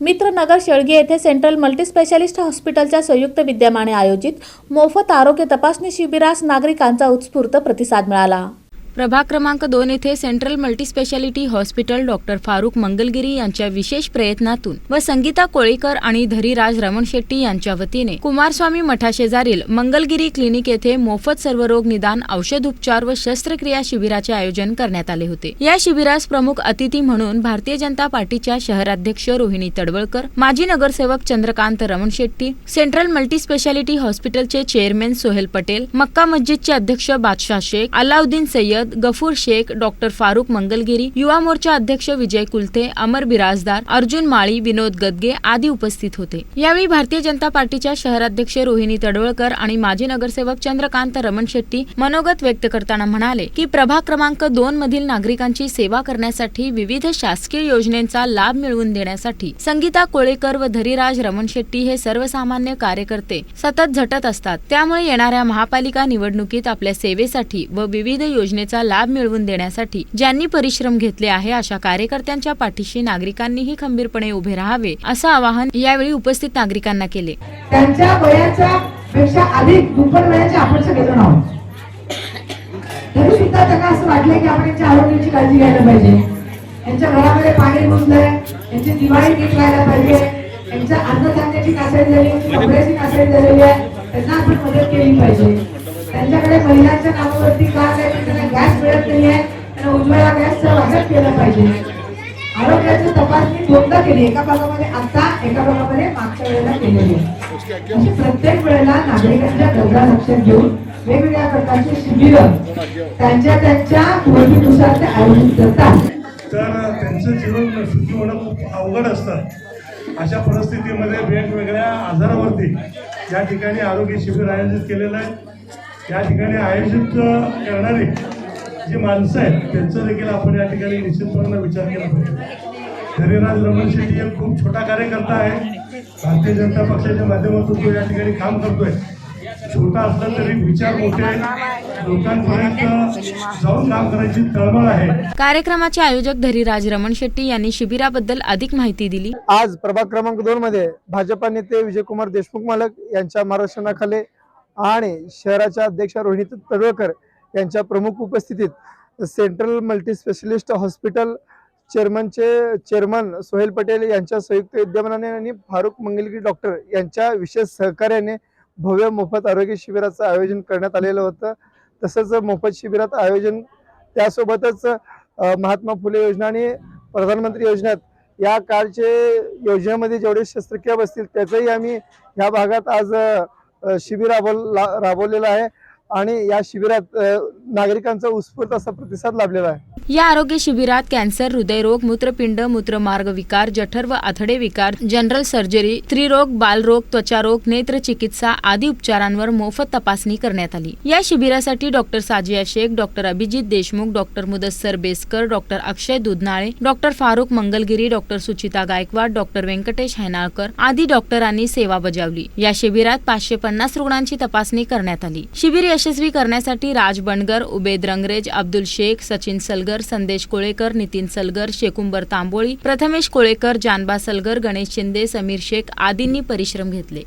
मित्रनगर शेळगे येथे central multispecialist हॉस्पिटलच्या संयुक्त विद्यमाने आयोजित मोफत आरोग्य तपासणी शिबिरास नागरिकांचा उत्स्फूर्त प्रतिसाद मिळाला. प्रभाग क्रमांक दोन येथे central multispeciality hospital doctor Farooq Mangalgiri यांच्या विशेष प्रयत्नातून व संगीता कोळीकर आणि धरीराज रमण शेट्टी यांच्या वतीने कुमारस्वामी मठाशेजारील मंगलगिरी क्लिनिक येथे मोफत सर्वरोग निदान औषधोपचार व शस्त्रक्रिया शिबिराचे आयोजन करण्यात आले होते. या शिबिरास प्रमुख अतिथी म्हणून भारतीय जनता पार्टीच्या शहराध्यक्ष रोहिणी तडवळकर माजी नगरसेवक चंद्रकांत रमण शेट्टी सेंट्रल मल्टीस्पेशालिटी हॉस्पिटलचे चेअरमॅन सोहेल पटेल मक्का मस्जिदचे अध्यक्ष बादशाह शेख अलाउद्दीन सय्यद गफूर शेख डॉक्टर फारुक मंगलगिरी युवा मोर्चा अध्यक्ष विजय कुलथे अमर बिराजदार अर्जुन माळी विनोद गदगे आदी उपस्थित होते. यावेळी भारतीय जनता पार्टीच्या शहराध्यक्ष रोहिणी तडवळकर आणि माजी नगरसेवक चंद्रकांत रमण शेट्टी मनोगत व्यक्त करताना म्हणाले की प्रभाग क्रमांक दोन मधील नागरिकांची सेवा करण्यासाठी विविध शासकीय योजनेचा लाभ मिळवून देण्यासाठी संगीता कोळेकर व धरीराज रमण शेट्टी हे सर्वसामान्य कार्यकर्ते सतत झटत असतात. त्यामुळे येणाऱ्या महापालिका निवडणुकीत आपल्या सेवेसाठी व विविध योजनेचा योजनेचा लाभ मिळवून देण्यासाठी ज्यांनी परिश्रम घेतले आहे अशा कार्यकर्त्यांच्या पाठीशी नागरिकांनीही खंबीरपणे उभे राहावे असं आवाहन यावेळी उपस्थित नागरिकांना केले. त्यांच्या वयाच्या पेक्षा अधिक दुप्पट वयाचे आपण सगळेजण आहोत. तरी सुद्धा त्यांना असं वाटलं की आपण यांच्या आरोग्याची काळजी घ्यायला पाहिजे. यांच्या घरामध्ये पाणी घुसलंय यांची दिवाळी नीट व्हायला पाहिजे यांच्या अन्नधान्याची नासाडी झाली कपड्याची नासाडी झालेली आहे त्यांना आपण मदत केली पाहिजे. त्यांच्याकडे महिलांच्या नावावरती का त्यांना गॅस मिळत नाहीये. त्यांना उज्ज्वला गॅसचं वाटप केलं पाहिजे. आरोग्याची तपासणी दोनदा केली. एका भागामध्ये आता एका भागामध्ये मागच्या वेळेला केलेली. आहे अशी प्रत्येक वेळेला नागरिकांच्या गरजा लक्षात घेऊन वेगवेगळ्या प्रकारची शिबिरं त्यांच्या त्यांच्या गरजेनुसार ते आयोजित करतात. तर त्यांचं जीवन सुखी होणं खूप अवघड असतं. अशा परिस्थितीमध्ये वेगवेगळ्या आजारावरती या ठिकाणी आरोग्य शिबिर आयोजित केलेलं आहे. या ठिकाणी आयोजित करणारी जी माणसं आहेत त्यांचं देखील आपण या ठिकाणी निश्चितपणे विचार केला पाहिजे. हरिराज रमण शेट्टी एक खूप छोटा कार्यकर्ता आहे. भारतीय जनता पक्षाच्या माध्यमातून तो या ठिकाणी काम करतोय. छोटा असला तरी विचार मोठे आहेत लोकांपर्यंत जाऊन काम करायची तळमळ आहे. कार्यक्रमाचे आयोजक धरीराज रमण शेट्टी यांनी शिबिराबद्दल अधिक माहिती दिली. आज प्रभाग क्रमांक दोन मध्ये भाजपा नेते विजयकुमार देशमुख मालक यांच्या मार्गदर्शनाखाली आणि शहराच्या अध्यक्ष रोहिणी तडवळकर यांच्या प्रमुख उपस्थितीत सेंट्रल मल्टी स्पेशलिस्ट हॉस्पिटल चेअरमनचे चेअरमन सोहेल पटेल यांच्या संयुक्त विद्यमानाने आणि फारुख मंगलगिरी डॉक्टर यांच्या विशेष सहकार्याने भव्य मोफत आरोग्य शिबिराचं आयोजन करण्यात आलेलं होतं. तसंच मोफत शिबिरात आयोजन त्यासोबतच महात्मा फुले योजना आणि प्रधानमंत्री योजनेत या काळचे योजनेमध्ये जेवढे शस्त्रक्रिया बसतील त्याचंही आम्ही या भागात आज शिबिर राबव ला- राबवलेलं आहे. आणि या शिबिरात नागरिकांचा उत्स्फूर्त असा प्रतिसाद लाभलेला आहे. या आरोग्य शिबिरात कॅन्सर हृदयरोग मूत्रपिंड मूत्रमार्ग विकार जठर व आथडे विकार जनरल सर्जरी स्त्रीरोग बालरोग त्वचारोग नेत्र चिकित्सा आदी उपचारांवर मोफत तपासणी करण्यात आली. या शिबिरासाठी doctor Sajiya Shaikh doctor Abhijit Deshmukh doctor Mudassar Beskar doctor Akshay Dudhnale doctor Farukh Mangalgiri doctor Suchita Gaikwad doctor Venkatesh Hainalkar आदी डॉक्टरांनी सेवा बजावली. या शिबिरात पाचशे पन्नास रुग्णांची तपासणी करण्यात आली. शिबिर यशस्वी करण्यासाठी राज बनगर उबेद रंगरेज अब्दुल शेख सचिन सलगर सलगर संदेश कोळेकर नितीन सलगर शेकुंबर तांबोळी प्रथमेश कोळेकर जानबा सलगर गणेश शिंदे समीर शेख आदींनी परिश्रम घेतले.